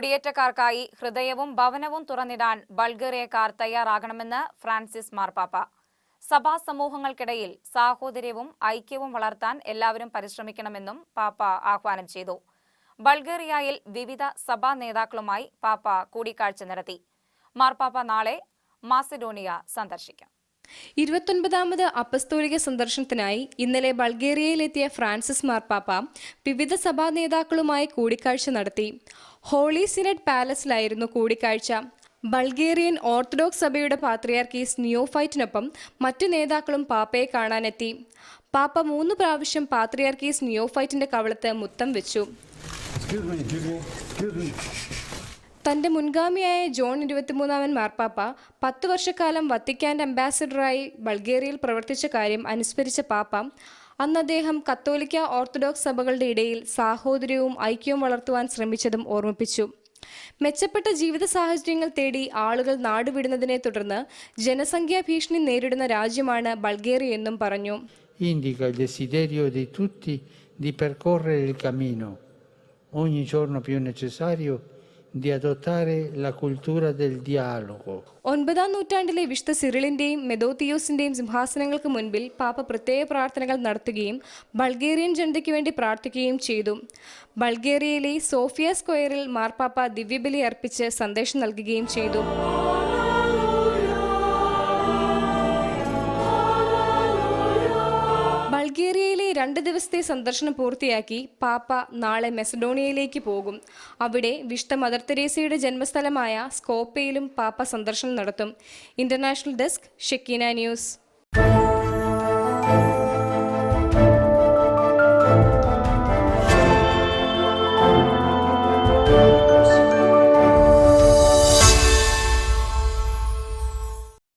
കുടിയേറ്റക്കാർക്കായി ഹൃദയവും ഭവനവും തുറന്നിടാൻ ബൾഗേറിയക്കാർ തയ്യാറാകണമെന്ന് ഫ്രാൻസിസ് മാർപ്പാപ്പ. സഭാ സമൂഹങ്ങൾക്കിടയിൽ സാഹോദര്യവും ഐക്യവും വളർത്താൻ എല്ലാവരും പരിശ്രമിക്കണമെന്നും പാപ്പ ആഹ്വാനം ചെയ്തു. ബൾഗേറിയയിൽ വിവിധ സഭാ നേതാക്കളുമായി പാപ്പ കൂടിക്കാഴ്ച നടത്തി. മാർപ്പാപ്പ നാളെ മാസിഡോണിയ സന്ദർശിക്കും. ഇരുപത്തൊൻപതാമത് അപ്പസ്തോലിക സന്ദർശനത്തിനായി ഇന്നലെ ബൾഗേറിയയിലെത്തിയ ഫ്രാൻസിസ് മാർപ്പാപ്പ വിവിധ സഭാ നേതാക്കളുമായി കൂടിക്കാഴ്ച നടത്തി. ഹോളി സിനഡ് പാലസിലായിരുന്നു കൂടിക്കാഴ്ച. ബൾഗേറിയൻ ഓർത്തഡോക്സ് സഭയുടെ പാത്രിയാർക്കീസ് നിയോഫൈറ്റിനൊപ്പം മറ്റു നേതാക്കളും പാപ്പയെ കാണാനെത്തി. പാപ്പ മൂന്ന് പ്രാവശ്യം പാത്രിയാർക്കീസ് നിയോഫൈറ്റിന്റെ കവളത്ത് മുത്തം വെച്ചു. തന്റെ മുൻഗാമിയായ ജോൺ ഇരുപത്തിമൂന്നാമൻ മാർപ്പാപ്പ പത്ത് വർഷക്കാലം വത്തിക്കാന്റെ അംബാസിഡറായി ബൾഗേറിയയിൽ പ്രവർത്തിച്ച കാര്യം അനുസ്മരിച്ച പാപ്പ അന്ന് അദ്ദേഹം കത്തോലിക്ക ഓർത്തഡോക്സ് സഭകളുടെ ഇടയിൽ സാഹോദര്യവും ഐക്യവും വളർത്തുവാൻ ശ്രമിച്ചതും ഓർമ്മിപ്പിച്ചു. മെച്ചപ്പെട്ട ജീവിത സാഹചര്യങ്ങൾ തേടി ആളുകൾ നാടുവിടുന്നതിനെ തുടർന്ന് ജനസംഖ്യാ ഭീഷണി നേരിടുന്ന രാജ്യമാണ് ബൾഗേറിയ എന്നും പറഞ്ഞു. Indica di adottare la cultura del dialogo. ഒൻപതാം നൂറ്റാണ്ടിലെ വിശുദ്ധ സിറിളിന്റെയും മെദോത്തിയോസിന്റെയും സിംഹാസനങ്ങൾക്ക് മുൻപിൽ പാപ്പ പ്രത്യേക പ്രാർത്ഥനകൾ നടത്തുകയും ബൾഗേറിയൻ ജനതയ്ക്ക് വേണ്ടി പ്രാർത്ഥിക്കുകയും ചെയ്തു ബൾഗേറിയയിലെ സോഫിയ സ്ക്വയറിൽ മാർപ്പാപ്പ ദിവ്യബലി അർപ്പിച്ച് സന്ദേശം നൽകുകയും ചെയ്തു രണ്ട് ദിവസത്തെ സന്ദർശനം പൂർത്തിയാക്കി പാപ്പ നാളെ മെസഡോണിയയിലേക്ക് പോകും. അവിടെ വിശുദ്ധ മദർ തെരേസയുടെ ജന്മസ്ഥലമായ സ്കോപ്പയിലും പാപ്പ സന്ദർശനം നടത്തും. International desk Shekinah news.